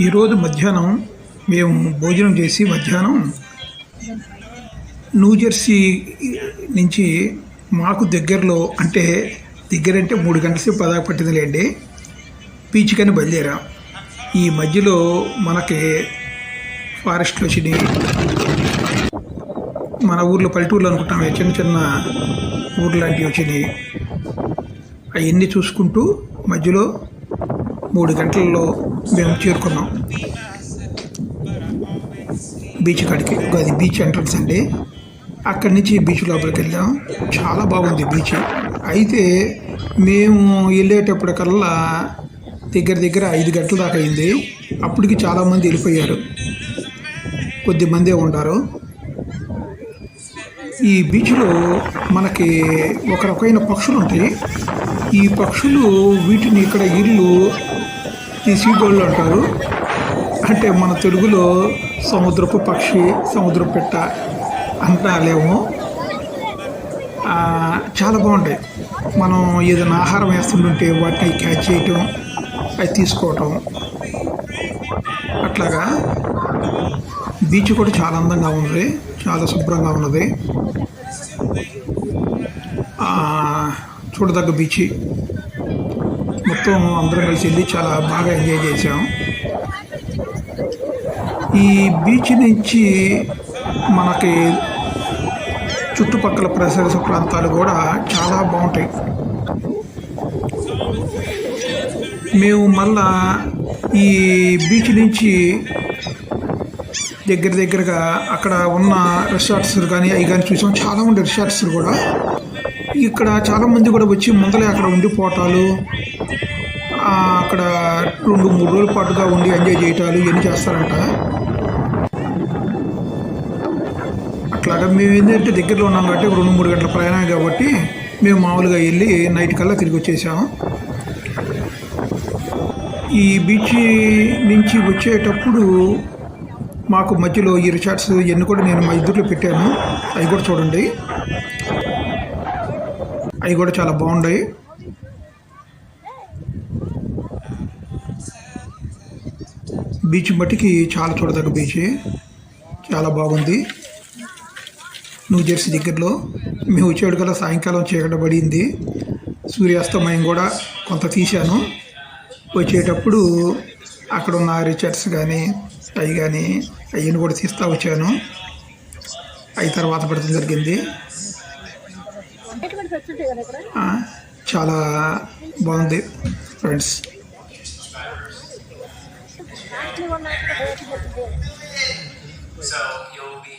ఈరోజు మధ్యాహ్నం మేము భోజనం చేసి మధ్యాహ్నం న్యూజెర్సీ నుంచి మాకు దగ్గరలో అంటే దగ్గరంటే మూడు గంటల సేపు పదాకు పట్టిందిలేండి. బీచ్ కానీ బయలుదేరాం. ఈ మధ్యలో మనకి ఫారెస్ట్లు వచ్చినాయి మన ఊర్లో పల్లెటూర్లు అనుకుంటాం. చిన్న చిన్న ఊర్లు లాంటివి వచ్చినాయి. అవన్నీ చూసుకుంటూ మధ్యలో మూడు గంటల్లో మేము చేరుకున్నాం. బీచ్ కాడికి. అది బీచ్ ఎంట్రన్స్ అండి. అక్కడి నుంచి బీచ్ లోపలికి వెళ్ళాం. చాలా బాగుంది బీచ్. అయితే మేము వెళ్ళేటప్పటికల్లా దగ్గర దగ్గర ఐదు గంటల దాకా అయింది. అప్పటికి చాలామంది వెళ్ళిపోయారు. కొద్ది మందే ఉంటారు ఈ బీచ్లో మనకి ఒక రకమైన పక్షులు ఉంటాయి. ఈ పక్షులు వీటిని ఇక్కడ ఇల్లు ఈ అంటారు. అంటే మన తెలుగులో సముద్రపు పక్షి సముద్రపు పెట్ట అంటాలేమో చాలా బాగుంటాయి. మనం ఏదైనా ఆహారం వేస్తుంటుంటే వాటిని క్యాచ్ చేయటం అవి తీసుకోవటం. అట్లాగా బీచ్ కూడా చాలా అందంగా ఉంది చాలా శుభ్రంగా ఉన్నది. చూడదగ్గ బీచ్ మొత్తం అందరం కలిసి వెళ్ళి చాలా బాగా ఎంజాయ్ చేసాం ఈ బీచ్ నుంచి మనకి చుట్టుపక్కల ప్రదేశ ప్రాంతాలు కూడా చాలా బాగుంటాయి. మేము మళ్ళా ఈ బీచ్ నుంచి దగ్గర దగ్గరగా అక్కడ ఉన్న రిసార్ట్స్ కానీ అవి కానీ చూసాం. చాలా ఉండే రిసార్ట్స్ కూడా. ఇక్కడ చాలామంది కూడా వచ్చి ముందలే అక్కడ ఉండిపోవటాలు అక్కడ రెండు మూడు రోజుల పాటుగా ఉండి ఎంజాయ్ చేయటాలు ఇవన్నీ చేస్తారంట. అట్లాగా మేము ఏంటంటే దగ్గరలో ఉన్నాం కాబట్టి రెండు మూడు గంటల ప్రయాణం కాబట్టి మేము మామూలుగా వెళ్ళి నైట్ కల్లా తిరిగి వచ్చేసాము ఈ బీచ్ నుంచి వచ్చేటప్పుడు మాకు మధ్యలో ఈ రిసార్ట్స్ ఇవన్నీ కూడా నేను మా ఇద్దరిలో పెట్టాను. అవి కూడా చూడండి. అవి కూడా చాలా బాగుండయి బీచ్ మట్టికి చాలా చూడదగ్గ బీచ్. చాలా బాగుంది. న్యూ జెర్సీ దగ్గరలో. మేము వచ్చేడు కల్లా సాయంకాలం చీకట పడింది. సూర్యాస్తమయం కూడా కొంత తీశాను. వచ్చేటప్పుడు అక్కడ ఉన్న రిచర్డ్స్ కానీ అవి కానీ అవన్నీ కూడా తీస్తూ వచ్చాను. అవి తర్వాత పడటం జరిగింది. చాలా బాగుంది ఫ్రెండ్స్ So you'll be